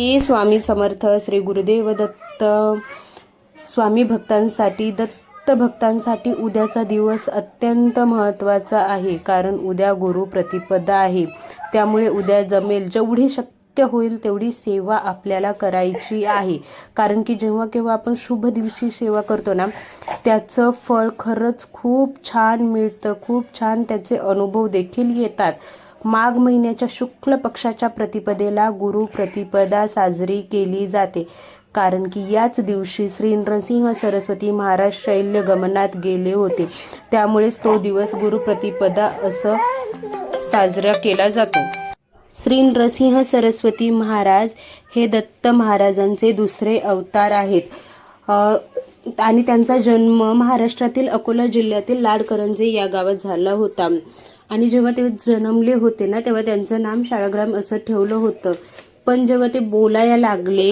श्री स्वामी समर्थ श्री गुरुदेव दत्त. स्वामी भक्तांसाठी दत्त भक्तांसाठी उद्याचा दिवस अत्यंत महत्त्वाचा आहे कारण उद्या गुरु प्रतिपदा आहे. त्यामुळे उद्या जमेल जेवढी शक्य होईल तेवढी सेवा आपल्याला करायची आहे. कारण की जेव्हा केव्हा आपण शुभ दिवशी सेवा करतो ना त्याचं फळ खरंच खूप छान मिळतं खूप छान त्याचे अनुभव देखील येतात. माघ महिन्याच्या शुक्ल पक्षाच्या प्रतिपदेला गुरु प्रतिपदा साजरी केली जाते. कारण की याच दिवशी श्री नरसिंह सरस्वती महाराज शैल्य गमनात गेले होते. त्यामुळेच तो दिवस गुरु प्रतिपदा असं साजरा केला जातो. श्री नरसिंह सरस्वती महाराज हे दत्त महाराजांचे दुसरे अवतार आहेत. आणि त्यांचा जन्म महाराष्ट्रातील अकोला जिल्ह्यातील लाडकरंजे या गावात झाला होता. आणि जेव्हा ते जन्मले होते ना तेव्हा त्यांचं नाम शाळाग्राम असं ठेवलं होतं. पण जेव्हा ते बोलायला लागले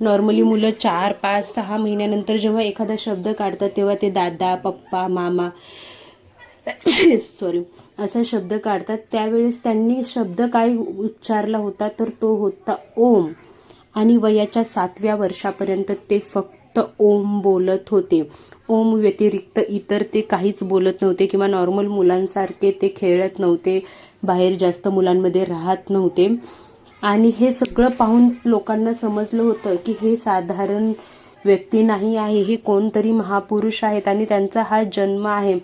नॉर्मली मुलं चार पाच सहा महिन्यानंतर जेव्हा एखादा शब्द काढतात तेव्हा ते दादा पप्पा मामा सॉरी असा शब्द काढतात. त्यावेळेस त्यांनी शब्द काय उच्चारला होता तर तो होता ओम. आणि वयाच्या सातव्या वर्षापर्यंत ते फक्त ओम बोलत होते. ओम व्यतिरिक्त इतर ते काहीच बोलत नव्हते किंवा नॉर्मल मुलांसारखे ते खेळत नव्हते बाहेर जास्त मुलांमध्ये राहत नव्हते. आणि हे सगळं पाहून लोकांना समजलं होतं की हे साधारण व्यक्ती नाही आहे हे कोणतरी महापुरुष आहेत आणि त्यांचा हा जन्म आहे.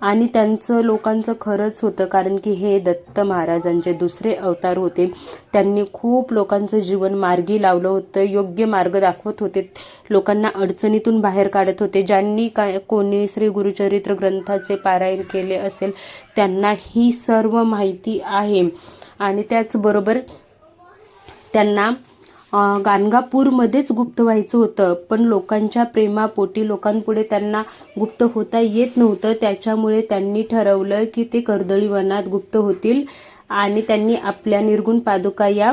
आणि त्यांचं लोकांचं खरंच होतं कारण की हे दत्त महाराजांचे दुसरे अवतार होते. त्यांनी खूप लोकांचं जीवन मार्गी लावलं होतं योग्य मार्ग दाखवत होते. लोकांना अडचणीतून बाहेर काढत होते. ज्यांनी काय कोणी श्री गुरुचरित्र ग्रंथाचे पारायण केले असेल त्यांना ही सर्व माहिती आहे. आणि त्याचबरोबर त्यांना गाणगापूरमध्येच गुप्त व्हायचं होतं. पण लोकांच्या प्रेमापोटी लोकांपुढे त्यांना गुप्त होता येत नव्हतं. त्याच्यामुळे त्यांनी ठरवलं की ते कर्दळी वनात गुप्त होतील आणि त्यांनी आपल्या निर्गुण पादुका या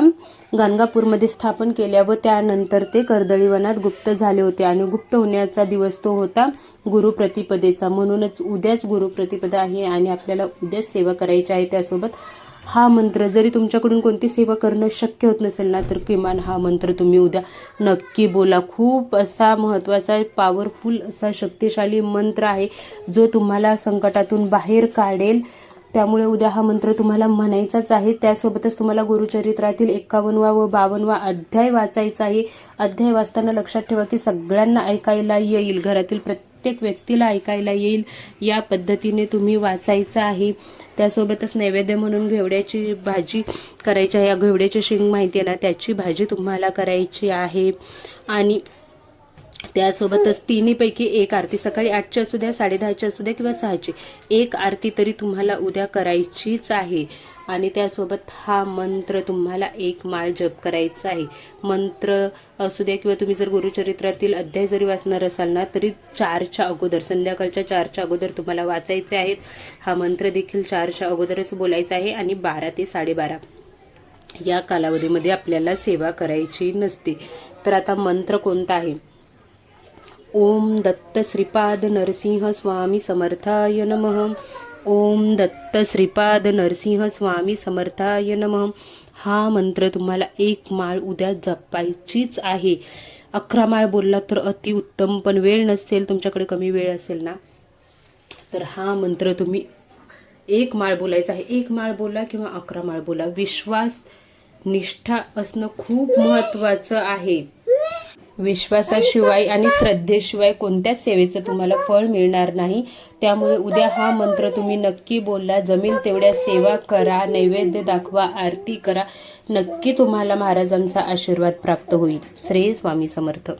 गाणगापूरमध्ये स्थापन केल्या व त्यानंतर ते कर्दळीवनात गुप्त झाले होते. आणि गुप्त होण्याचा दिवस तो होता गुरुप्रतिपदेचा म्हणूनच उद्याच गुरुप्रतिपदा आहे आणि आपल्याला उद्याच सेवा करायची आहे त्यासोबत हा मंत्र जरी तुमच्याकडून कोणती सेवा करणं शक्य होत नसेल ना तर किमान हा मंत्र तुम्ही उद्या नक्की बोला. खूप असा महत्त्वाचा पॉवरफुल असा शक्तिशाली मंत्र आहे जो तुम्हाला संकटातून बाहेर काढेल. त्यामुळे उद्या हा मंत्र तुम्हाला म्हणायचाच आहे. त्यासोबतच तुम्हाला गुरुचरित्रातील एकावनवा व बावनवा अध्याय वाचायचा आहे. अध्याय वाचताना लक्षात ठेवा की सगळ्यांना ऐकायला येईल. घरातील प्रत्येक प्रत्येक व्यक्तीला ऐकायला येईल. या पद्धतीने तुम्ही वाचायचं आहे. त्यासोबतच नैवेद्य म्हणून घेवड्याची भाजी करायची आहे. या घेवड्याची शेंग माहिती आहे ना त्याची भाजी तुम्हाला करायची आहे. आणि त्यासोबतच तिन्हीपैकी एक आरती सकाळी आठची असू द्या साडेदहाची असू द्या किंवा सहाची. एक आरती तरी तुम्हाला उद्या करायचीच आहे. आणि त्यासोबत हा मंत्र तुम्हाला एक माळ जप करायचा आहे. मंत्र असू द्या किंवा तुम्ही जर गुरुचरित्रातील अध्याय जरी वाचणार असाल ना तरी चारच्या अगोदर संध्याकाळच्या चारच्या अगोदर तुम्हाला वाचायचे आहेत. हा मंत्र देखील चारच्या अगोदरच बोलायचा आहे आणि बारा ते साडेबारा या कालावधीमध्ये आपल्याला सेवा करायची नसते. तर आता मंत्र कोणता आहे? ओम दत्त श्रीपाद नरसिंह स्वामी समर्थाय नम। ओम दत्त श्रीपाद नरसिंह स्वामी समर्थाय नम। हा मंत्र तुम्हाला एक माळ उद्या जपायचीच आहे. अकरा माळ बोलला तर अतिउत्तम पण वेळ नसेल तुमच्याकडे कमी वेळ असेल ना? तर हा मंत्र तुम्ही एक माळ बोलायचा आहे. एक माळ बोला किंवा अकरा माळ बोला. विश्वास निष्ठा असणं खूप महत्वाचं आहे. विश्वासाशिवाय आणि श्रद्धेशिवाय कोणत्याच सेवेचं तुम्हाला फळ मिळणार नाही? त्यामुळे उद्या हा मंत्र तुम्ही नक्की बोलला. जमेल तेवढ्या सेवा करा नैवेद्य दाखवा आरती करा. नक्की तुम्हाला महाराजांचा आशीर्वाद प्राप्त होईल. श्रेय स्वामी समर्थ.